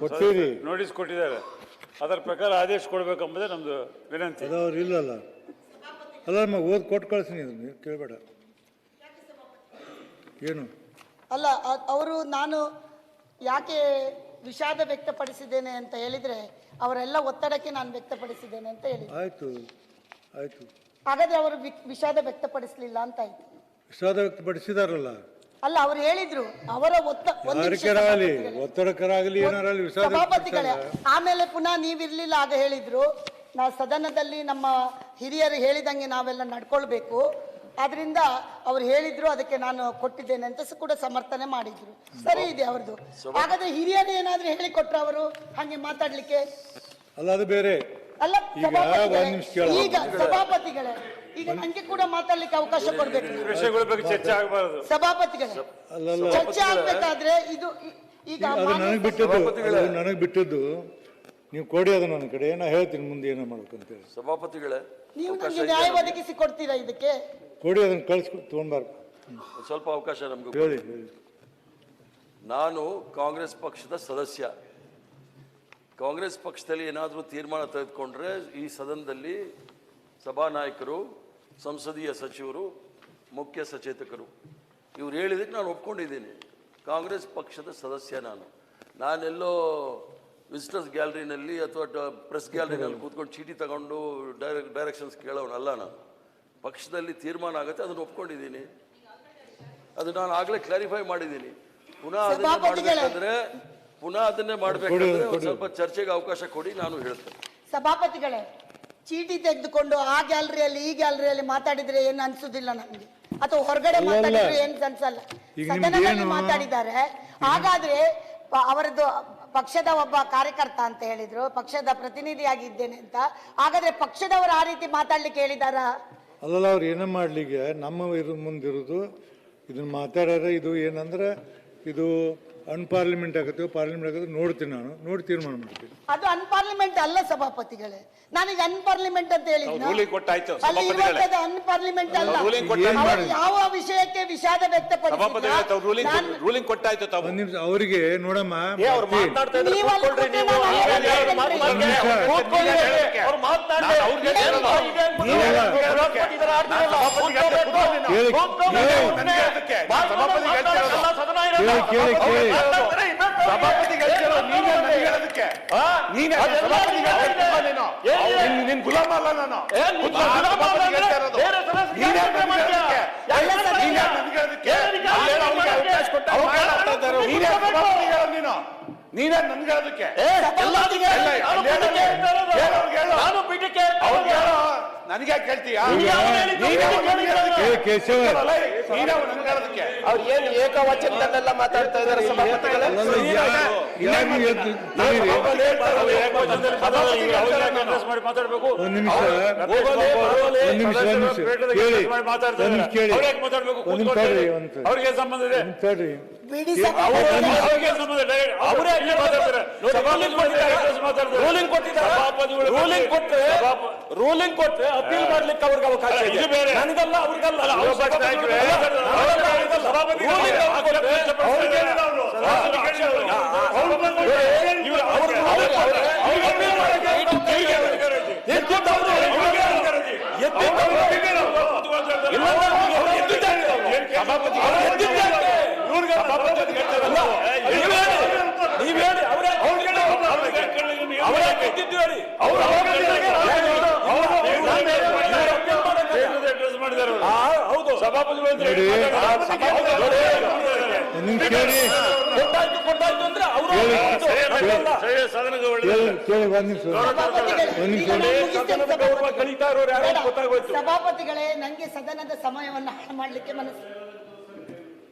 ಕೊಟ್ಟಿರಿ. ನೋಟಿಸ್ ಕೊಟ್ಟಿದ್ದಾರೆ. ಅದರ ಪ್ರಕಾರ ಆದೇಶ ಕೊಡಬೇಕೆಂಬುದೇ ನಮ್ಮದು ವಿನಂತಿ. ಅದು ಅವ್ರು ಇಲ್ಲಲ್ಲ. ಅಲ್ಲ ನಮಗೆ ಓದ್ ಕೊಟ್ಟು ಕಳಿಸ್ತೀನಿ ಇದನ್ನ ಕೇಳಬೇಡ. ಏನು? ಅಲ್ಲ ಅವರು ನಾನು ಯಾಕೆ ವಿಷಾದ ವ್ಯಕ್ತಪಡಿಸಿದ್ದೇನೆ ಅಂತ ಹೇಳಿದ್ರೆ ಅವರೆಲ್ಲ ಒತ್ತಡಕ್ಕೆ ನಾನು ವ್ಯಕ್ತಪಡಿಸಿದ್ದೇನೆ ಅಂತ ಹೇಳಿ ಆಯಿತು ಆಯಿತು. ಹಾಗಾದ್ರೆ ಅವರು ವಿಷಾದ ವ್ಯಕ್ತಪಡಿಸಲಿಲ್ಲ ಅಂತ ಆಯ್ತು. ವಿಷಾದ ವ್ಯಕ್ತಪಡಿಸಿದಾರಲ್ಲ. ಅಲ್ಲ ಅವ್ರು ಹೇಳಿದ್ರು ಅವರ ಒತ್ತ ಒಂದು ನಿಮಿಷ ಯಾರಿಗಾರಾಗಲಿ ಸಭಾಪತಿಗಳೇ. ವಿಷಾದ ಆಮೇಲೆ ಪುನಃ ನೀವಿರ್ಲಿಲ್ಲ ಆಗ ಹೇಳಿದ್ರು ನಾ ಸದನದಲ್ಲಿ ನಮ್ಮ ಹಿರಿಯರು ಹೇಳಿದಂಗೆ ನಾವೆಲ್ಲ ನಡ್ಕೊಳ್ಬೇಕು. ಆದ್ರಿಂದ ಅವ್ರು ಹೇಳಿದ್ರು ಅದಕ್ಕೆ ನಾನು ಕೊಟ್ಟಿದ್ದೇನೆ ಅಂತ ಸ- ಕೂಡ ಸಮರ್ಥನೆ ಮಾಡಿದ್ರು. ಸರಿ ಇದೆ ಅವ್ರದ್ದು ಹಾಗಾದ್ರೆ ಹಿರಿಯರು ಏನಾದ್ರೂ ಹೇಳಿಕೊಟ್ರು ಅವರು? ಹಾಗೆ ಮಾತಾಡ್ಲಿಕ್ಕೆ? ಅಲ್ಲ ಅದು ಬೇರೆ. ಅಲ್ಲ ಈಗ ಸಭಾಪತಿಗಳೇ, ಒಂದ್ ನಿಮಿಷ. ಈಗ ಸಭಾಪತಿಗಳೇ ಈಗ ನಂಗೆ ಕೂಡ ಮಾತಾಡ್ಲಿಕ್ಕೆ ಅವಕಾಶ ಕೊಡ್ಬೇಕು. ನೀವು. ವಿಷಯಗಳ ಬಗ್ಗೆ ಚರ್ಚೆ ಆಗಬಾರದು. ಸಭಾಪತಿಗಳೇ ಅಲ್ಲಲ್ಲ ಚರ್ಚೆ ಆಗ್ಬೇಕಾದ್ರೆ ಇದು ಈ- ಈಗ ಅದು ಮಾನ್ಯ ನನಗೆ ಬಿಟ್ಟದ್ದು ಅದು ನನಗೆ ಬಿಟ್ಟದ್ದು. ನೀವು ಕೊಡಿ ಅದು ನನ್ನ ಕಡೆ ನಾ ಹೇಳ್ತೀನಿ ಮುಂದೆ ಏನೋ ಮಾಡ್ಬೇಕಂತೇಳಿ ಸಭಾಪತಿಗಳೇ. ನೀವು ಅವಕಾಶ ನನಗೆ ನ್ಯಾಯ? ಒದಗಿಸಿ ಕೊಡ್ತೀರಾ ಇದಕ್ಕೆ? ಕೊಡಿ ಅದನ್ನು ಕಳಿಸ್ಕೊ ತೊಗೊಂಡ್ಬಾರ್ದು ಸ್ವಲ್ಪ ಅವಕಾಶ ನಮ್ಗೆ ಹೇಳಿ ಹೇಳಿ. ನಾನು ಕಾಂಗ್ರೆಸ್ ಪಕ್ಷದ ಸದಸ್ಯ. ಕಾಂಗ್ರೆಸ್ ಪಕ್ಷದಲ್ಲಿ ಏನಾದರೂ ತೀರ್ಮಾನ ತೆಗೆದುಕೊಂಡ್ರೆ ಈ ಸದನದಲ್ಲಿ ಸಭಾನಾಯಕರು ಸಂಸದೀಯ ಸಚಿವರು ಮುಖ್ಯ ಸಚೇತಕರು. ಇವ್ರು ಹೇಳಿದಕ್ಕೆ ನಾನು ಒಪ್ಕೊಂಡಿದ್ದೀನಿ. ಕಾಂಗ್ರೆಸ್ ಪಕ್ಷದ ಸದಸ್ಯ ನಾನು. ನಾನೆಲ್ಲೋ ವಿಸಿಟರ್ಸ್ ಗ್ಯಾಲರಿನಲ್ಲಿ ಅಥವಾ ಪ್ರೆಸ್ ಗ್ಯಾಲರಿನಲ್ಲಿ ಕೂತ್ಕೊಂಡು ಚೀಟಿ ತಗೊಂಡು ಡೈರೆಕ್ ಡೈರೆಕ್ಷನ್ಸ್ ಕೇಳೋನಲ್ಲ ನಾನು. ಪಕ್ಷದಲ್ಲಿ ತೀರ್ಮಾನ ಆಗುತ್ತೆ ಅದನ್ನು ಒಪ್ಕೊಂಡಿದ್ದೀನಿ. ಅದು ನಾನು ಆಗಲೇ ಕ್ಲಾರಿಫೈ ಮಾಡಿದ್ದೀನಿ. ಪುನಃ ಅದನ್ನು. ಮಾಡಬೇಕಂದ್ರೆ ಪುನಃ ಅದನ್ನೇ ಮಾಡಬೇಕಂದ್ರೆ ಒಂದು ಸ್ವಲ್ಪ ಚರ್ಚೆಗೆ ಅವಕಾಶ ಕೊಡಿ ನಾನು ಹೇಳ್ತೇನೆ. ಸಭಾಪತಿಗಳೇ ಚೀಟಿ ತೆಗೆದುಕೊಂಡು ಆ ಗ್ಯಾಲರಿಯಲ್ಲಿ ಈ ಗ್ಯಾಲರಿಯಲ್ಲಿ ಮಾತಾಡಿದ್ರೆ ಏನು ಅನ್ಸುದಿಲ್ಲ ನನಗೆ ಅಥವಾ ಹೊರಗಡೆ ಮಾತಾಡಿದ್ರೆ ಏನ್ ಅನ್ಸಲ್ಲ? ಸದನದಲ್ಲಿ ಮಾತಾಡಿದ್ದಾರೆ. ಹಾಗಾದ್ರೆ ಅವರದ್ದು ಪಕ್ಷದ ಒಬ್ಬ ಕಾರ್ಯಕರ್ತ ಅಂತ ಹೇಳಿದ್ರು ಪಕ್ಷದ ಪ್ರತಿನಿಧಿಯಾಗಿದ್ದೇನೆ ಅಂತ. ಹಾಗಾದ್ರೆ ಪಕ್ಷದವರು ಆ ರೀತಿ ಮಾತಾಡ್ಲಿಕ್ಕೆ ಹೇಳಿದಾರ? ಅಲ್ಲ ಅವ್ರು ಏನೋ ಮಾಡ್ಲಿಕ್ಕೆ ನಮ್ಮ ಇರು ಮುಂದಿರೋದು ಇದನ್ನ ಮಾತಾಡ್ಯಾರ ಇದು ಏನಂದ್ರೆ ಇದು ಅನ್ಪಾರ್ಲಿಮೆಂಟ್ ಆಗತ್ತೆ ಪಾರ್ಲಿಮೆಂಟ್ ಆಗುತ್ತೆ ನೋಡ್ತೀನಿ ನಾನು ನೋಡಿ ತೀರ್ಮಾನ ಮಾಡ್ತೀನಿ ಅದು ಅನ್ಪಾರ್ಲಿಮೆಂಟ್ ಅಲ್ಲ ಸಭಾಪತಿಗಳೇ ನಾನೀಗ ಅನ್ಪಾರ್ಲಿಮೆಂಟ್ ಅಂತ ಹೇಳಿ ruling ಕೊಟ್ಟಾಯ್ತು, ಅಲ್ಲಿ ಸಭಾಪತಿಗಳೇ. ಅನ್ ಅನ್ಪಾರ್ಲಿಮೆಂಟ್ ಅಲ್ಲ ರೂಲಿಂಗ್ ಕೊಟ್ಟಾಯ್ತು. ಅವರು ಯಾವ ವಿಷಯಕ್ಕೆ ವಿಷಾದ ಸಭಾಪತಿಗಳೇ ತಾವು ರೂಲಿಂಗ್ ರೂಲಿಂಗ್ ಕೊಟ್ಟಾಯ್ತು ತಾವು ಒಂದ್ ನಿಮಿಷ ಅವರಿಗೆ ನೋಡಮ್ಮ ಏ, ಅವ್ರು ಬರ್ತೀನಿ. ಮಾತನಾಡ್ತಾ ಇದ್ರೆ ನೀವು ಅಲ್ಲಿ ಕೂತ್ಕೊಳ್ರಿ ನೀವು. ಮಾತು. ಕೂತ್ಕೊಳ್ಳಿ. ನಾನು ಗುಲಾಮ ಅಲ್ಲ ನಾನು? ಅವಕಾಶ ಕೊಟ್ಟ ನೀನೇ. ನೀನು ನೀನೇ ನನ್ಗೆ ಹೇಳೋದಕ್ಕೆ ನಾನು ಅಲ್ಲಿ ನನಗೆ ಯಾಕೆ ಕೇಳ್ತೀಯಾ ಅವ್ರು ಏನು ಏಕವಚನದಲ್ಲೆಲ್ಲ ಮಾತಾಡ್ತಾ ಇದ್ದಾರೆ ಸಭಾಪತಿಗಳೇ? ಮಾತಾಡ್ಬೇಕು. ಅವ್ರಿಗೆ ಸಂಬಂಧ ಇದೆ. ರೂಲಿಂಗ್ ಮಾತಾಡ್ತಾರೆ ರೂಲಿಂಗ್ ಅಪೀಲ್ ಮಾಡ್ಲಿಕ್ಕೆ ಅವ್ರಿಗೆ ಅವಕಾಶ ಇದೆ ಬೇರೆ. ನನಗಲ್ಲ ಅವ್ರಿಗಲ್ಲ ಅಲ್ಲ, ಅವ್ರ ಅವರೇ ಹೇಳಿ ನೀವ್ ಹೇಳಿ ಅವ್ರೇ ಅವ್ರಿಗೆ ಅವ್ರಿಗೆ ಕೇಳಿ ನೀವು ಅವರೇ ಹೇಳಿ. ಗೆದ್ದಿದ್ದು ಹೇಳಿ ಅವ್ರು ಅವ್ರಿಗೆ ಅವ್ರು- ಅವ್ರು- ಅವ್ರು- ನಾನು ಅವ್ರು- ಮಾಡಿದ್ದಾರೆ. ಅಪೀಲ್ ಮಾಡಕ್ಕೆ ಕೇಂದ್ರದ ಹೌದು. ಕೇಳಿ ಕೊಟ್ಟಾಯ್ತು ಕೊಟ್ಟಾಯ್ತು ಅಂದ್ರೆ ಅವರು. ಕೇಳಿ ಒಂದ್ ನಿಮಿಷ. ಒಂದ್ ನಿಮಿಷ. ಗೌರವ ಕಳೀತಾ ಇರೋರು ಯಾರು ಗೊತ್ತಾಗೋಯ್ತು. ಸಭಾಪತಿಗಳೇ ನಂಗೆ ಸದನದ ಸಮಯವನ್ನು ಹಾಳು ಮಾಡಲಿಕ್ಕೆ ಮನಸ್ಸು.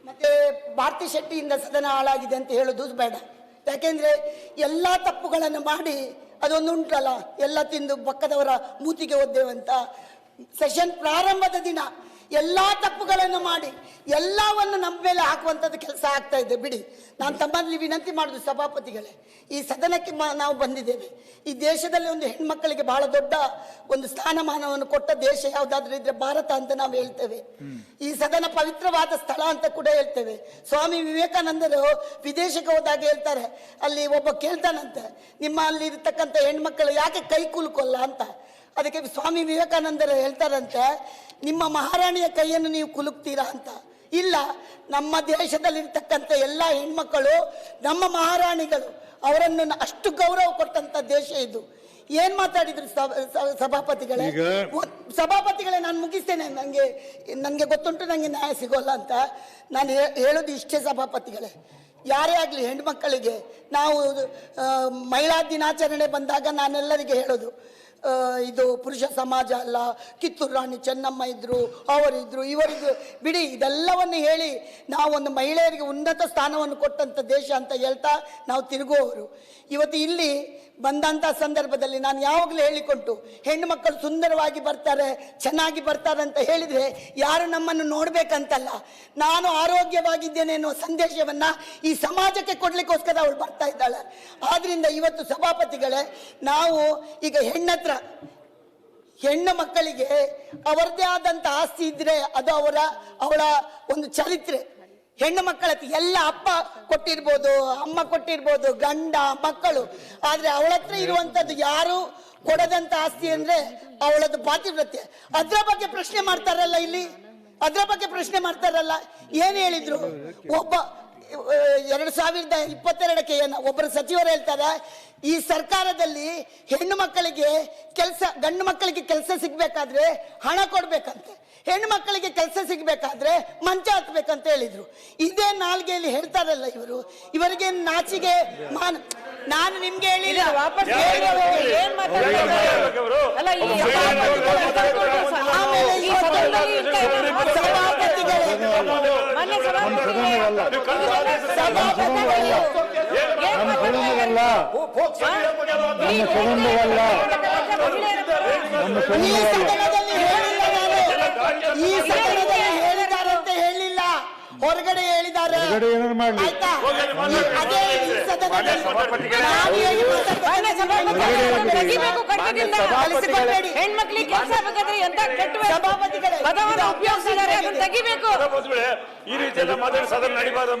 ಮತ್ತೆ ಭಾರತಿ ಶೆಟ್ಟಿಯಿಂದ ಸದನ ಹಾಳಾಗಿದೆ ಅಂತ ಹೇಳೋದು ಬೇಡ. ಯಾಕೆಂದ್ರೆ ಎಲ್ಲಾ ತಪ್ಪುಗಳನ್ನು ಮಾಡಿ ಅದೊಂದು ಉಂಟಲ್ಲ ಎಲ್ಲ ತಿಂದು ಪಕ್ಕದವರ ಮೂತಿಗೆ ಒದ್ದೇವಂತ ಸೆಷನ್ ಪ್ರಾರಂಭದ ದಿನ ಎಲ್ಲ ತಪ್ಪುಗಳನ್ನು ಮಾಡಿ ಎಲ್ಲವನ್ನು ನಮ್ಮ ಮೇಲೆ ಹಾಕುವಂಥದ್ದು ಕೆಲಸ ಆಗ್ತಾ ಇದೆ. ಬಿಡಿ, ನಾನು ತಮ್ಮಲ್ಲಿ ವಿನಂತಿ ಮಾಡೋದು ಸಭಾಪತಿಗಳೇ, ಈ ಸದನಕ್ಕೆ ನಾವು ಬಂದಿದ್ದೇವೆ. ಈ ದೇಶದಲ್ಲಿ ಒಂದು ಹೆಣ್ಮಕ್ಕಳಿಗೆ ಬಹಳ ದೊಡ್ಡ ಒಂದು ಸ್ಥಾನಮಾನವನ್ನು ಕೊಟ್ಟ ದೇಶ ಯಾವುದಾದ್ರೂ ಇದ್ರೆ ಭಾರತ ಅಂತ ನಾವು ಹೇಳ್ತೇವೆ. ಈ ಸದನ ಪವಿತ್ರವಾದ ಸ್ಥಳ ಅಂತ ಕೂಡ ಹೇಳ್ತೇವೆ. ಸ್ವಾಮಿ ವಿವೇಕಾನಂದರು ವಿದೇಶಕ್ಕೆ ಹೋದಾಗ ಹೇಳ್ತಾರೆ, ಅಲ್ಲಿ ಒಬ್ಬ ಕೇಳ್ತಾನಂತೆ, ನಿಮ್ಮ ಅಲ್ಲಿ ಇರ್ತಕ್ಕಂಥ ಹೆಣ್ಮಕ್ಕಳು ಯಾಕೆ ಕೈ ಕುಲುಕೊಲ್ಲ ಅಂತ. ಅದಕ್ಕೆ ಸ್ವಾಮಿ ವಿವೇಕಾನಂದರು ಹೇಳ್ತಾರಂತೆ ನಿಮ್ಮ ಮಹಾರಾಣಿಯ ಕೈಯನ್ನು ನೀವು ಕುಲುಕ್ತೀರಾ ಅಂತ. ಇಲ್ಲ ನಮ್ಮ ದೇಶದಲ್ಲಿರ್ತಕ್ಕಂಥ ಎಲ್ಲ ಹೆಣ್ಮಕ್ಕಳು ನಮ್ಮ ಮಹಾರಾಣಿಗಳು ಅವರನ್ನು ಅಷ್ಟು ಗೌರವ ಕೊಟ್ಟಂತ ದೇಶ ಇದು. ಏನ್ ಮಾತಾಡಿದ್ರು ಸಭ- ಸಭಾಪತಿಗಳೇ? ಸಭಾಪತಿಗಳೇ ನಾನು ಮುಗಿಸ್ತೇನೆ ನನಗೆ ನನಗೆ ಗೊತ್ತುಂಟು ನನಗೆ ನ್ಯಾಯ ಸಿಗೋಲ್ಲ ಅಂತ. ನಾನು ಹೇಳೋದು ಇಷ್ಟೇ ಸಭಾಪತಿಗಳೇ. ಯಾರೇ ಆಗಲಿ ಹೆಣ್ಮಕ್ಕಳಿಗೆ ನಾವು ಮಹಿಳಾ ದಿನಾಚರಣೆ ಬಂದಾಗ ನಾನೆಲ್ಲರಿಗೆ ಹೇಳೋದು ಇದು ಪುರುಷ ಸಮಾಜ ಅಲ್ಲ, ಕಿತ್ತೂರು ರಾಣಿ ಚೆನ್ನಮ್ಮ ಇದ್ರು ಅವರಿದ್ರು ಇವರಿದ್ರು ಬಿಡಿ, ಇದೆಲ್ಲವನ್ನು ಹೇಳಿ ನಾವು ಒಂದು ಮಹಿಳೆಯರಿಗೆ ಉನ್ನತ ಸ್ಥಾನವನ್ನು ಕೊಟ್ಟಂಥ ದೇಶ ಅಂತ ಹೇಳ್ತಾ ನಾವು ತಿರುಗುವವರು. ಇವತ್ತು ಇಲ್ಲಿ ಬಂದಂಥ ಸಂದರ್ಭದಲ್ಲಿ ನಾನು ಯಾವಾಗಲೂ ಹೇಳಿಕೊಟ್ಟು, ಹೆಣ್ಣು ಮಕ್ಕಳು ಸುಂದರವಾಗಿ ಬರ್ತಾರೆ, ಚೆನ್ನಾಗಿ ಬರ್ತಾರೆ ಅಂತ ಹೇಳಿದರೆ ಯಾರು ನಮ್ಮನ್ನು ನೋಡಬೇಕಂತಲ್ಲ. ನಾನು ಆರೋಗ್ಯವಾಗಿದ್ದೇನೆ ಅನ್ನುವ ಸಂದೇಶವನ್ನು ಈ ಸಮಾಜಕ್ಕೆ ಕೊಡಲಿಕ್ಕೋಸ್ಕರ ಅವಳು ಬರ್ತಾ ಇದ್ದಾಳೆ. ಆದ್ದರಿಂದ ಇವತ್ತು ಸಭಾಪತಿಗಳೇ, ನಾವು ಈಗ ಹೆಣ್ಣತ್ರ ಹೆಣ್ಣು ಮಕ್ಕಳಿಗೆ ಅವರದೇ ಆದಂತ ಆಸ್ತಿ ಇದ್ರೆ ಅದು ಅವರ, ಅವಳ ಒಂದು ಚರಿತ್ರೆ. ಹೆಣ್ಣು ಮಕ್ಕಳ ಎಲ್ಲ ಅಪ್ಪ ಕೊಟ್ಟಿರ್ಬೋದು, ಅಮ್ಮ ಕೊಟ್ಟಿರ್ಬೋದು, ಗಂಡ, ಮಕ್ಕಳು. ಆದ್ರೆ ಅವಳ ಹತ್ರ ಇರುವಂತದ್ದು ಯಾರು? ಕೊಡದಂತ ಆಸ್ತಿ ಅಂದ್ರೆ ಅವಳದ್ದು ಪಾತಿವ್ರತ್ಯ. ಅದ್ರ ಬಗ್ಗೆ ಪ್ರಶ್ನೆ ಮಾಡ್ತಾರಲ್ಲ ಇಲ್ಲಿ? ಅದ್ರ ಬಗ್ಗೆ ಪ್ರಶ್ನೆ ಮಾಡ್ತಾರಲ್ಲ? ಏನ್ ಹೇಳಿದ್ರು? ಒಬ್ಬ ಎರಡು ಸಾವಿರದ ಇಪ್ಪತ್ತೆರಡಕ್ಕೆ ಏನು ಒಬ್ಬರು ಸಚಿವರು ಹೇಳ್ತಾರೆ ಈ ಸರ್ಕಾರದಲ್ಲಿ ಹೆಣ್ಣು ಮಕ್ಕಳಿಗೆ ಕೆಲಸ ಗಂಡು ಮಕ್ಕಳಿಗೆ ಕೆಲಸ ಸಿಗಬೇಕಾದ್ರೆ ಹಣ ಕೊಡ್ಬೇಕಂತೆ. ಹೆಣ್ಣು ಮಕ್ಕಳಿಗೆ ಕೆಲಸ ಸಿಗಬೇಕಾದ್ರೆ ಮಂಚ ಹತ್ಬೇಕಂತ ಹೇಳಿದ್ರು. ಇದೇ ನಾಲ್ಗೆಯಲ್ಲಿ ಹೇಳ್ತಾರಲ್ಲ ಇವರು. ಇವರಿಗೆ ನಾಚಿಗೆ ಮಾನ ನಾನು ನಿಮ್ಗೆ ಹೇಳಿಲ್ಲ ವಾಪಸ್ ಅಲ್ಲ ಈ ಆಮೇಲೆ ಈ ಇವತ್ತು ಸದನದಲ್ಲಿ ಇಂಥ ಏನು ಸಭಾಪತಿಗಳೇ ನಮ್ಮ ಸದನವಲ್ಲ ನಮ್ಮ ಈ ಸದನವಲ್ಲ ಸದನದಲ್ಲಿ ಹೇಳಿಲ್ಲ ನಾನು ಈ ಸದನದಲ್ಲಿ ಹೇಳಿದ್ದಾರೆ ಅಂತ ಹೇಳಿಲ್ಲ ಹೊರಗಡೆ ಹೇಳಿದ್ದಾರೆ. ಹೊರಗಡೆ ಏನಾದ್ರು ಮಾಡ್ಲಿ. ಆಯ್ತಾ? ಅದೇ ಈ ಸದನದಲ್ಲಿ ನಾನು. ಹೆಣ್ಮಕ್ಳಿಗೆ ಕೆಲಸ ಬೇಕಾದ್ರೆ ಎಂತ ಕೆಟ್ಟ ಸಭಾಪತಿಗಳೇ, ಪದವನ್ನು ಉಪಯೋಗಿಸಿದ್ದಾರೆ ಅದನ್ನ ತೆಗಿಬೇಕು. ಈ ರೀತಿ ಎಲ್ಲ ಮಾತಾಡಿ ಸದನ ನಡಿಬಾರ್ದು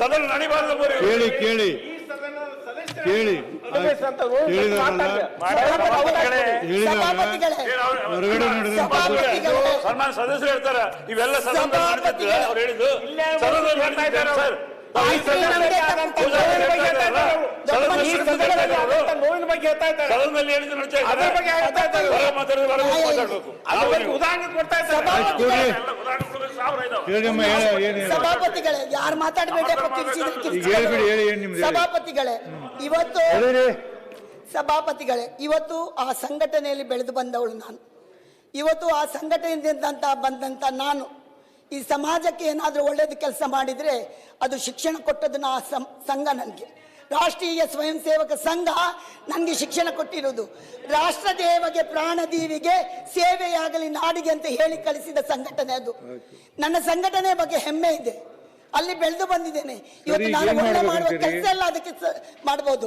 ಸದನ ನಡಿಬಾರ್ದು. ಕೇಳಿ ಕೇಳಿ. ಕೇಳಿ. ಸಭಾಪತಿಗಳೇ, ಸಭಾಪತಿಗಳೇ. ಹೊರಗಡೆ ನಡೆದ ಸನ್ಮಾನ ಸದಸ್ಯರು ಹೇಳ್ತಾರೆ ಇವೆಲ್ಲ ನಡೀತಿದ್ರೆ ಅವ್ರು ಹೇಳಿದ್ದು. ನೋವಿನ ಬಗ್ಗೆ ಹೇಳ್ತಾ ಇದ್ದಾರೆ. ಅದ್ರ ಹೇಳ್ತಾ ಇದ್ದಾರೆ. ಉದಾಹರಣೆ ಕೊಡ್ತಾ ಇದ್ದಾರೆ. ಸಭಾಪತಿಗಳೇ ಯಾರು ಸಭಾಪತಿಗಳೇ ಇವತ್ತು ಸಭಾಪತಿಗಳೇ ಇವತ್ತು ಆ ಸಂಘಟನೆಯಲ್ಲಿ ಬೆಳೆದು ಬಂದವಳು ನಾನು. ಇವತ್ತು ಆ ಸಂಘಟನೆಯಿಂದ ಬಂದಂತ ನಾನು. ಈ ಸಮಾಜಕ್ಕೆ ಏನಾದರೂ ಒಳ್ಳೇದು ಕೆಲಸ ಮಾಡಿದರೆ ಅದು ಶಿಕ್ಷಣ ಕೊಟ್ಟದನ್ನ ಆ ಸಂಘ ನನಗೆ. ರಾಷ್ಟ್ರೀಯ ಸ್ವಯಂ ಸೇವಕ ಸಂಘ ನನಗೆ ಶಿಕ್ಷಣ ಕೊಟ್ಟಿರುವುದು ರಾಷ್ಟ್ರ ದೇವಗೆ ಪ್ರಾಣದೀವಿಗೆ ಸೇವೆಯಾಗಲಿ ನಾಡಿಗೆ ಅಂತ ಹೇಳಿ ಕಳಿಸಿದ ಸಂಘಟನೆ ಅದು. ನನ್ನ ಸಂಘಟನೆ ಬಗ್ಗೆ ಹೆಮ್ಮೆ ಇದೆ. ಅಲ್ಲಿ ಬೆಳೆದು ಬಂದಿದ್ದೇನೆ. ಇವತ್ತು ನಾನು ಒಳ್ಳೆ ಮಾಡುವ ಕೆಲಸ ಎಲ್ಲ ಅದಕ್ಕೆ ಮಾಡಬಹುದು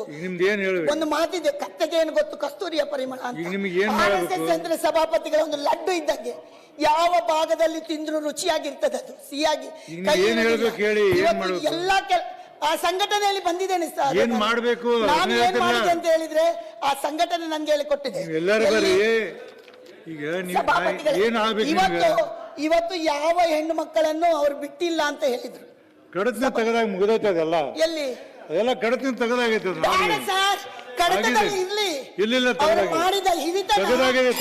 ಒಂದು ಮಾತಿದೆ ಕತ್ತೆಗೆ ಏನು ಗೊತ್ತು? ಕಸ್ತೂರಿಯ ಪರಿಮಳ ಅಂತ? ಅಂದ್ರೆ ಸಭಾಪತಿಗಳ ಒಂದು ಲಡ್ಡು ಇದ್ದಂಗೆ. ಯಾವ ಭಾಗದಲ್ಲಿ ತಿಂದ್ರು ರುಚಿಯಾಗಿರ್ತದೆ ಅದು ಸಿಹಿಯಾಗಿ ಈಗ ಹೇಳ್ಬೇಕು ಹೇಳಿ, ಏನ್ ಇವತ್ತು ಮಾಡ್ಬೇಕು? ಎಲ್ಲಾ ಕೆಲ ಆ ಸಂಘಟನೆಯಲ್ಲಿ ಬಂದಿದ್ದೇನೆ ಸರ್ ಏನ್ ಮಾಡ್ಬೇಕು? ನಾನು ಅದನ್ನೇ ಏನ್ ಹೇಳ್ತಿಲ್ಲ. ಮಾಡಿದೆ ಅಂತ ಹೇಳಿದ್ರೆ ಆ ಸಂಘಟನೆ ನನ್ಗೆ ಎಲ್ಲರೂ ಬರ್ರಿ ಎಲ್ಲಿ? ಈಗ ನೀವು ಸಭಾಪತಿಗಳೇ, ಏನ್ ಆಗ್ಬೇಕು ಇವತ್ತು ನಿಮ್ಗೆ ಇವತ್ತು ಯಾವ ಹೆಣ್ಣು ಮಕ್ಕಳನ್ನು ಅವ್ರು ಬಿಟ್ಟಿಲ್ಲ ಅಂತ ಹೇಳಿದ್ರು ಕಡತನ ತೆಗೆದಾಗ ಮುಗಿದೈತೆ ಅದೆಲ್ಲ ಎಲ್ಲಿ ಅದೆಲ್ಲ ಕಡತನ ತೆಗೆದಾಗೈತೆ ಅದು ಬೇಡ ಆಗಿದೆ. ಸರ್ ಕಡತದಲ್ಲಿ ಆಗಿದೆ. ಇರ್ಲಿ ಇಲ್ಲಿಲ್ಲ ಅವರು ತೆಗೆದಾಗಿದೆ. ಮಾಡಿದ ಹಿಡಿತ ತೆಗೆದಾಗಿದೆ